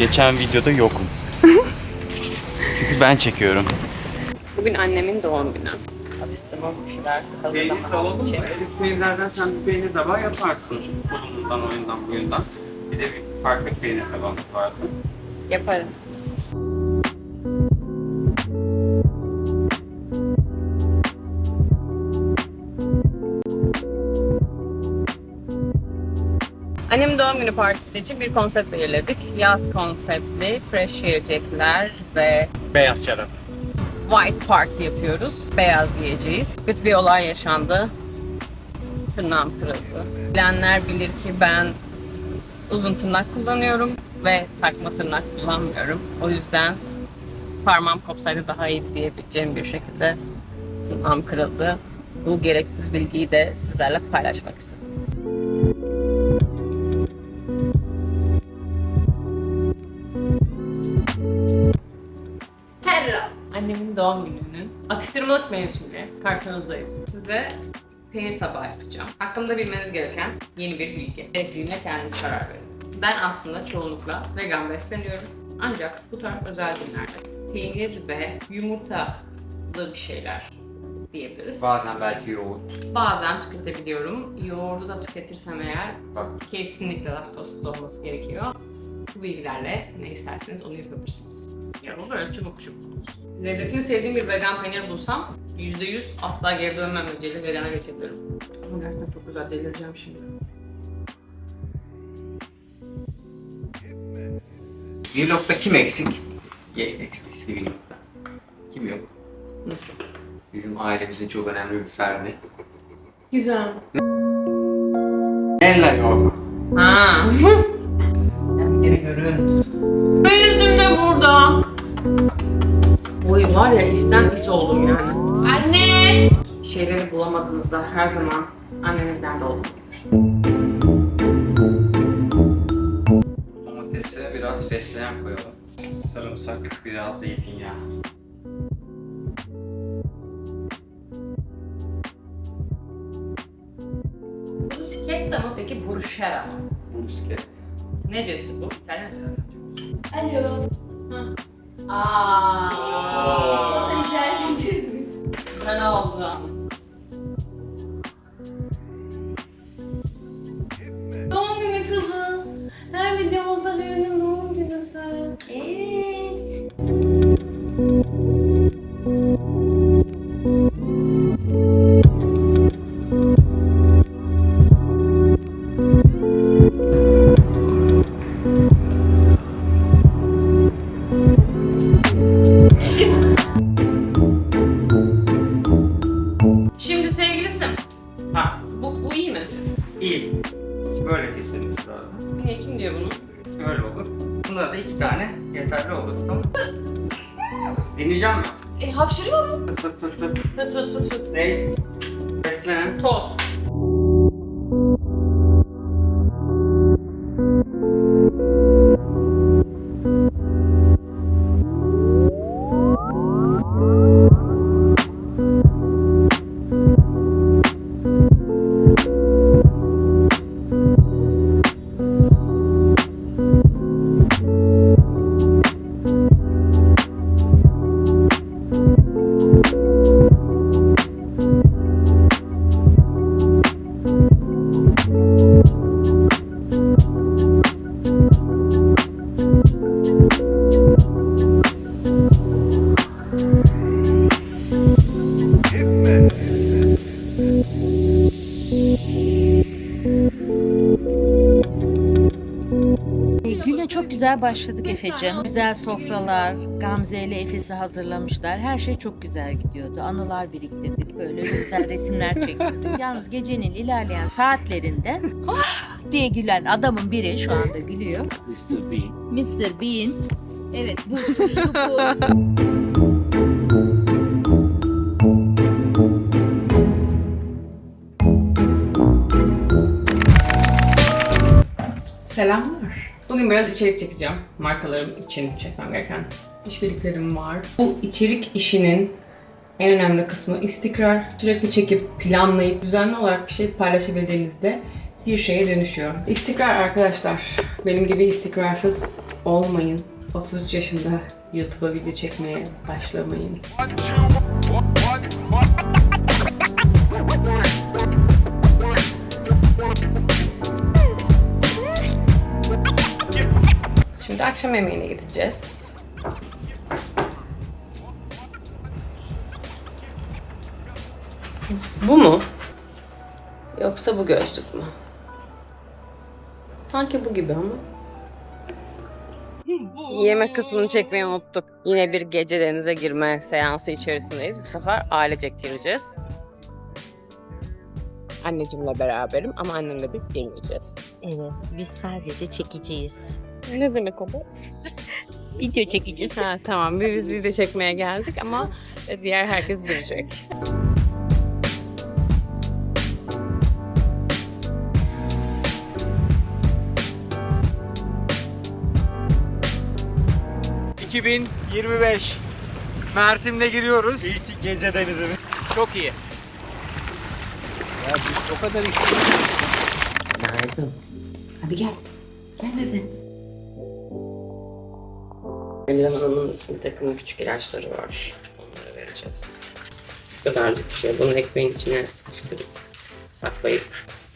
Geçen videoda yokum. Çünkü ben çekiyorum. Bugün annemin doğum günü. Atıştırma bir şeyler hazırlamak için. Elif peynirlerden sen bir peynir tabağı yaparsın. Bundan, oyundan, buyundan. Bir de bir farklı peynir tabağı vardı. Yaparım. Annemin doğum günü partisi için bir konsept belirledik. Yaz konseptli fresh yiyecekler ve Beyaz şarap. white party yapıyoruz. Beyaz giyeceğiz. Kötü bir olay yaşandı. Tırnağım kırıldı. Bilenler bilir ki ben uzun tırnak kullanıyorum ve takma tırnak kullanmıyorum. O yüzden parmağım kopsaydı daha iyi diyebileceğim bir şekilde tırnağım kırıldı. Bu gereksiz bilgiyi de sizlerle paylaşmak istedim. Doğum gününün atıştırmalık menüsüyle karşınızdayız. Size peynir tabağı yapacağım. Hakkımda bilmeniz gereken yeni bir bilgi. Gerektiğine kendiniz karar verin. Ben aslında çoğunlukla vegan besleniyorum. Ancak bu tarz özel günlerde peynir ve yumurtalı bir şeyler diyebiliriz. Bazen belki yoğurt. Bazen tüketebiliyorum. Yoğurdu da tüketirsem eğer Bak kesinlikle laktozsuz olması gerekiyor. Bu bilgilerle ne isterseniz onu yapabilirsiniz. Ya bu böyle çubuk çubuk. Lezzetini sevdiğim bir vegan peynir bulsam %100 asla geri dönmem önceli vegana geçebilirim. Ama gerçekten çok güzel delireceğim şimdi. Vlog'da kim eksik? Ye, eksik, eski Vlog'da. Kim yok? Nasıl? Bizim ailemizin çok önemli bir ferdi. Güzel. Ella yok. Ha. var ya isten is oldum yani. Anne! Bir şeyleri bulamadığınızda her zaman anneniz nerede olduğunu. Domatese biraz fesleğen koyalım. Sarımsak, biraz zeytinyağı. Bruschetta mı peki bruschetta mı? Bruschetta. Necesi bu? İtalyancası. Alo. Aaa. Rica Güzel oldu. Doğum günü kızı. Her videomuzda birinin doğum günüsü. Evet. Kim diyor bunu? Böyle olur. Bunda da iki tane yeterli olur. Tamam. Dinleyeceğim mi? E hapşırıyorum. Fıt fıt fıt fıt. Fıt fıt fıt fıt. Ne? Fesleğen. Toz. Güne çok güzel başladık Efe'cim. Güzel sofralar, Gamze ile Efes'i hazırlamışlar. Her şey çok güzel gidiyordu. Anılar biriktirdik. Böyle güzel resimler çektirdik. Yalnız gecenin ilerleyen saatlerinde ah diye gülen adamın biri şu anda gülüyor. Mr. Bean. Mr. Bean. Evet bu suçlu bu. Selamlar. Bugün biraz içerik çekeceğim. Markalarım için çekmem gereken işbirliklerim var. Bu içerik işinin en önemli kısmı istikrar. Sürekli çekip, planlayıp, düzenli olarak bir şey paylaşabildiğinizde bir şeye dönüşüyor. İstikrar arkadaşlar. Benim gibi istikrarsız olmayın. 33 yaşında YouTube'a video çekmeye başlamayın. akşam yemeğine gideceğiz. Bu mu? Yoksa bu gözlük mü? Sanki bu gibi ama. Yemek kısmını çekmeyi unuttuk. Yine bir gece denize girme seansı içerisindeyiz. Bu sefer ailecek gireceğiz. Anneciğimle beraberim ama annemle biz girmeyeceğiz. Evet, biz sadece çekeceğiz. Ne demek o? Video çekeceğiz. Ha, tamam biz video çekmeye geldik ama diğer herkes girecek. Cık. 2025. Mertim'de giriyoruz. İlk gece denizi mi? Çok iyi. Ya biz o kadar işte. Günaydın. Hadi gel. Gel hadi. Elif Hanım'ın bir takım küçük ilaçları var. Onları vereceğiz. Şu kadarcık bir şey. Bunu ekmeğin içine sıkıştırıp saklayıp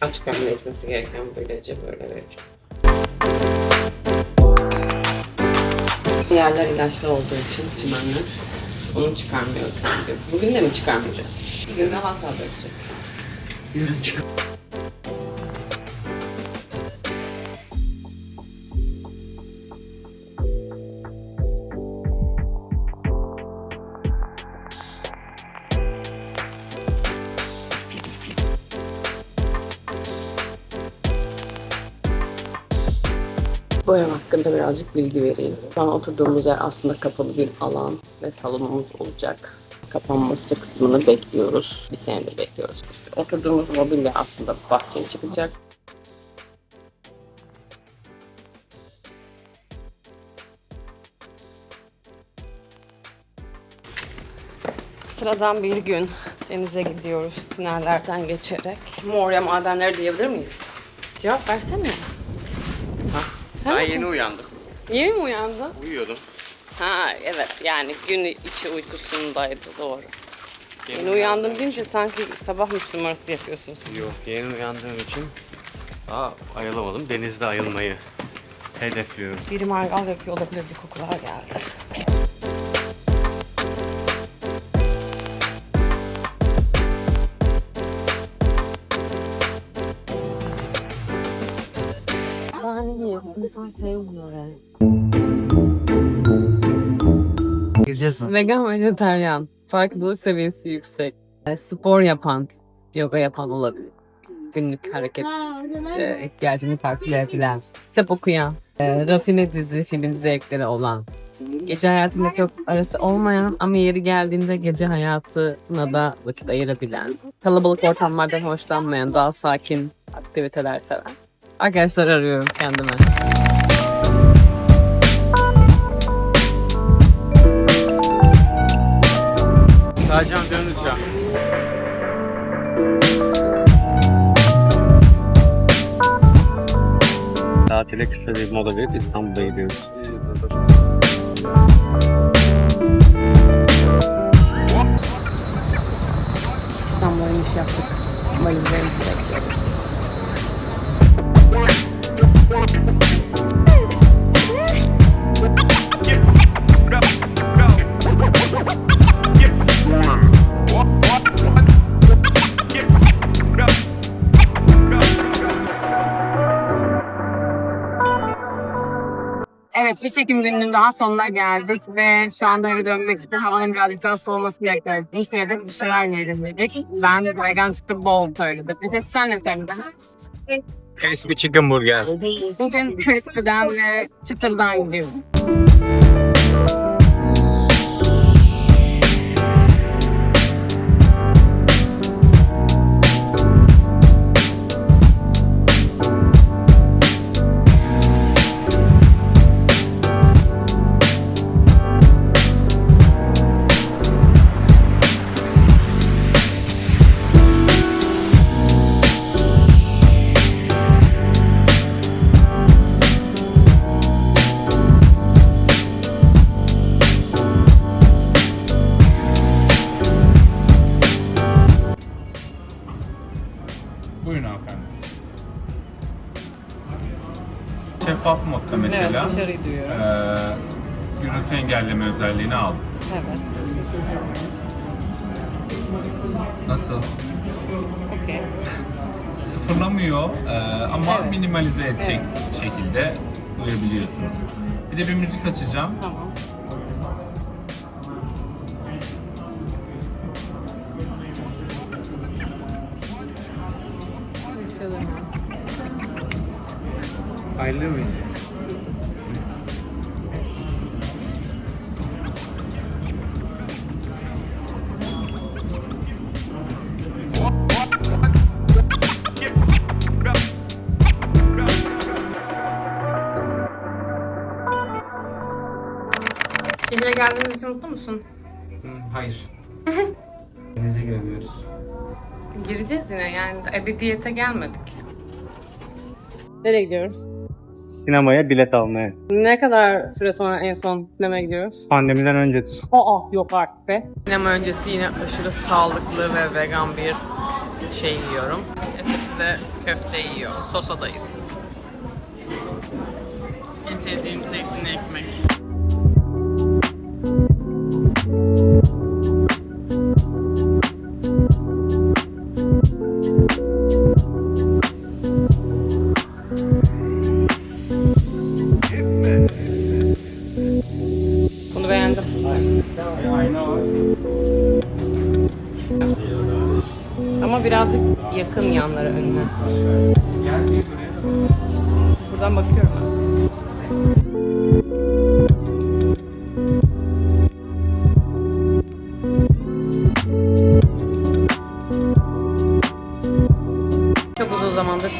aç karnına içmesi gereken böylece böyle vereceğim. Diğerler ilaçlı olduğu için çimenler. Onu çıkarmıyoruz. bugün. De mi çıkarmayacağız? Bir gün daha sabredecek. Bu ev hakkında birazcık bilgi vereyim. Şu an oturduğumuz yer aslında kapalı bir alan ve salonumuz olacak. Kapanması kısmını bekliyoruz. Bir senedir bekliyoruz. İşte oturduğumuz mobilya aslında bahçeye çıkacak. Sıradan bir gün denize gidiyoruz tünellerden geçerek. Moria madenleri diyebilir miyiz? Cevap versene. Ha, sen Ben mi? Yeni uyandım. Yeni mi uyandın? Uyuyordum. Ha evet yani gün içi uykusundaydı doğru. Yeni uyandım deyince sanki sabahmış numarası yapıyorsun sen. Yok yeni uyandığım için daha ayılamadım. Denizde ayılmayı hedefliyorum. Biri mangal yakıyor olabilir bir kokular geldi. İnsan sevmiyor yani. Gireceğiz mi? Vegan vejetaryen. Farkındalık seviyesi yüksek. E, Spor yapan, yoga yapan olabilir. Günlük hareket e, ihtiyacını karşılayabilen. Kitap okuyan, e, rafine dizi, film zevkleri olan. Gece hayatında çok arası olmayan ama yeri geldiğinde gece hayatına da vakit ayırabilen. Kalabalık ortamlardan hoşlanmayan, daha sakin aktiviteler seven. Arkadaşlar arıyorum kendime. Tatile kısa bir mola verip İstanbul'a gidiyoruz. İstanbul'a iniş yaptık. Valizlerimizi bekliyoruz. Evet bir çekim gününün daha sonuna geldik ve şu anda eve dönmek için havanın birazcık daha soğuması bekliyoruz. Bu sırada bir şeyler yiyelim dedik. Ben vegan çıktı bol söyledim. Bir de sen ne söyledin? Crispy chicken burger. Bugün crispy'den ve çıtırdan gidiyorum. Mesela. Evet, başarıyı duyuyorum. Ee, gürültü engelleme özelliğini aldım. Evet. Nasıl? Okey. Sıfırlamıyor ee, ama Evet. minimalize edecek şekilde duyabiliyorsunuz. Bir de bir müzik açacağım. Tamam. Ayrılıyor muyuz? Şehre geldiğimiz için mutlu musun? Hayır. Denize giremiyoruz. Gireceğiz yine yani ebediyete gelmedik. Nereye gidiyoruz? Sinemaya bilet almaya. Ne kadar süre sonra en son sinemaya gidiyoruz? Pandemiden öncedir. Aa yok artık be. Sinema öncesi yine aşırı sağlıklı ve vegan bir şey yiyorum. Efes de köfte yiyor. Sosadayız. En sevdiğim zeytinli ekmek.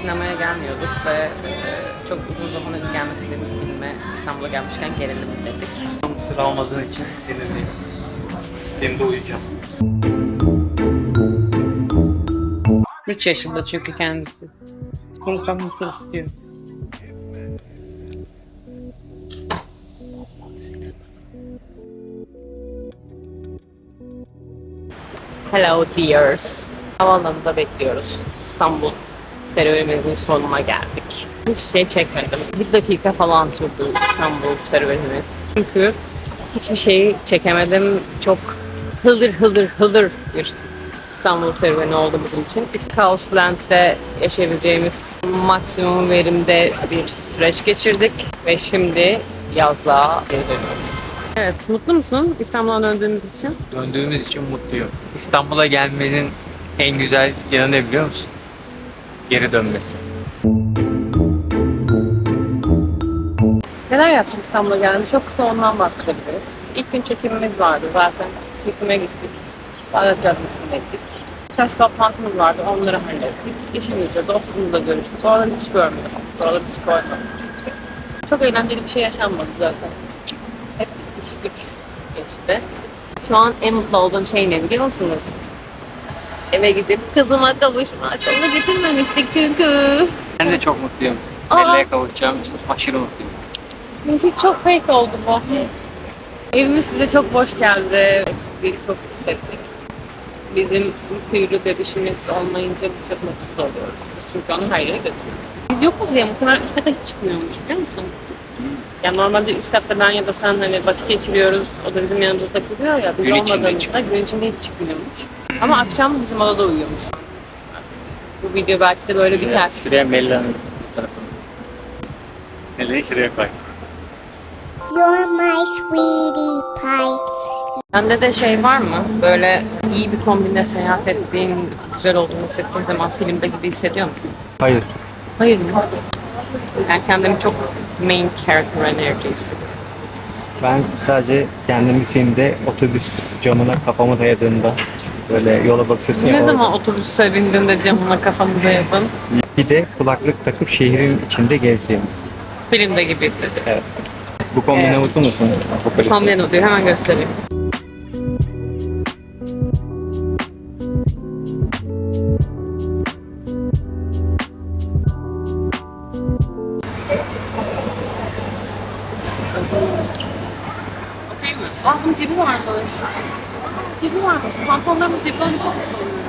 Sinemaya gelmiyorduk ve e, çok uzun zamandır gelmek istediğimiz filme İstanbul'a gelmişken gelelim dedik. Sıra olmadığın için sinirliyim. Benim de uyuyacağım. 3 yaşında çünkü kendisi. Konuştan mısır istiyor. Hello dears. Havaalanında bekliyoruz. İstanbul serüvenimizin sonuna geldik. Hiçbir şey çekmedim. Bir dakika falan sürdü İstanbul serüvenimiz. Çünkü hiçbir şeyi çekemedim. Çok hıldır hıldır hıldır bir İstanbul serüveni oldu bizim için. Kaosland'de yaşayabileceğimiz maksimum verimde bir süreç geçirdik ve şimdi yazlığa geri dönüyoruz. Evet, mutlu musun İstanbul'a döndüğümüz için? Döndüğümüz için mutluyum. İstanbul'a gelmenin en güzel yanı ne biliyor musun? Geri dönmesi. Neler yaptık İstanbul'a geldim? Çok kısa ondan bahsedebiliriz. İlk gün çekimimiz vardı zaten. Çekime gittik. Bağdat Caddesi'ndeydik. Birkaç toplantımız vardı. Onları hallettik. İşimizle, dostumuzla görüştük. Oraları hiç görmüyorsunuz. Oraları hiç görmedik çünkü. Çok eğlenceli bir şey yaşanmadı zaten. Hep iş güç geçti. Şu an en mutlu olduğum şey ne biliyor musunuz? Eve gidip kızıma kavuşmak. Onu getirmemiştik çünkü. Ben de çok mutluyum. Aa. Melle'ye kavuşacağım için aşırı mutluyum. Müzik çok fake oldu bu. Evimiz bize çok boş geldi. Eksikliği çok hissettik. Bizim tüylü bebişimiz olmayınca biz çok mutsuz oluyoruz. Biz çünkü onu her yere götürüyoruz. Biz yokuz diye muhtemelen üst kata hiç çıkmıyormuş biliyor musun? Ya normalde üst katta ben ya da sen hani vakit geçiriyoruz, o da bizim yanımızda takılıyor ya, biz Gün olmadığımızda gün içinde hiç çıkmıyormuş. Ama akşam bizim odada uyuyormuş. Artık bu video belki de böyle biter. Şuraya Melle'nin tarafını. Melle'yi şuraya koy. You're my sweetie pie. Sende de şey var mı? Böyle iyi bir kombinle seyahat ettiğin, güzel olduğunu hissettiğin zaman filmde gibi hissediyor musun? Hayır. Hayır mı? Yani kendimi çok main character enerji hissediyorum. Ben sadece kendimi filmde otobüs camına kafamı dayadığımda böyle yola bakıyorsun ya. Ne orada. zaman otobüse bindiğinde camına kafanı dayadın? Bir de kulaklık takıp şehrin içinde gezdiğim. Filmde gibi hissediyorum. Evet. Bu kombine Evet. mutlu musun? Apokalipse. Kombine diyor, hemen göstereyim. Mi? Aa bunun cebi varmış. Cebi varmış. Pantolonlarımın ceplerini çok kullanıyorum.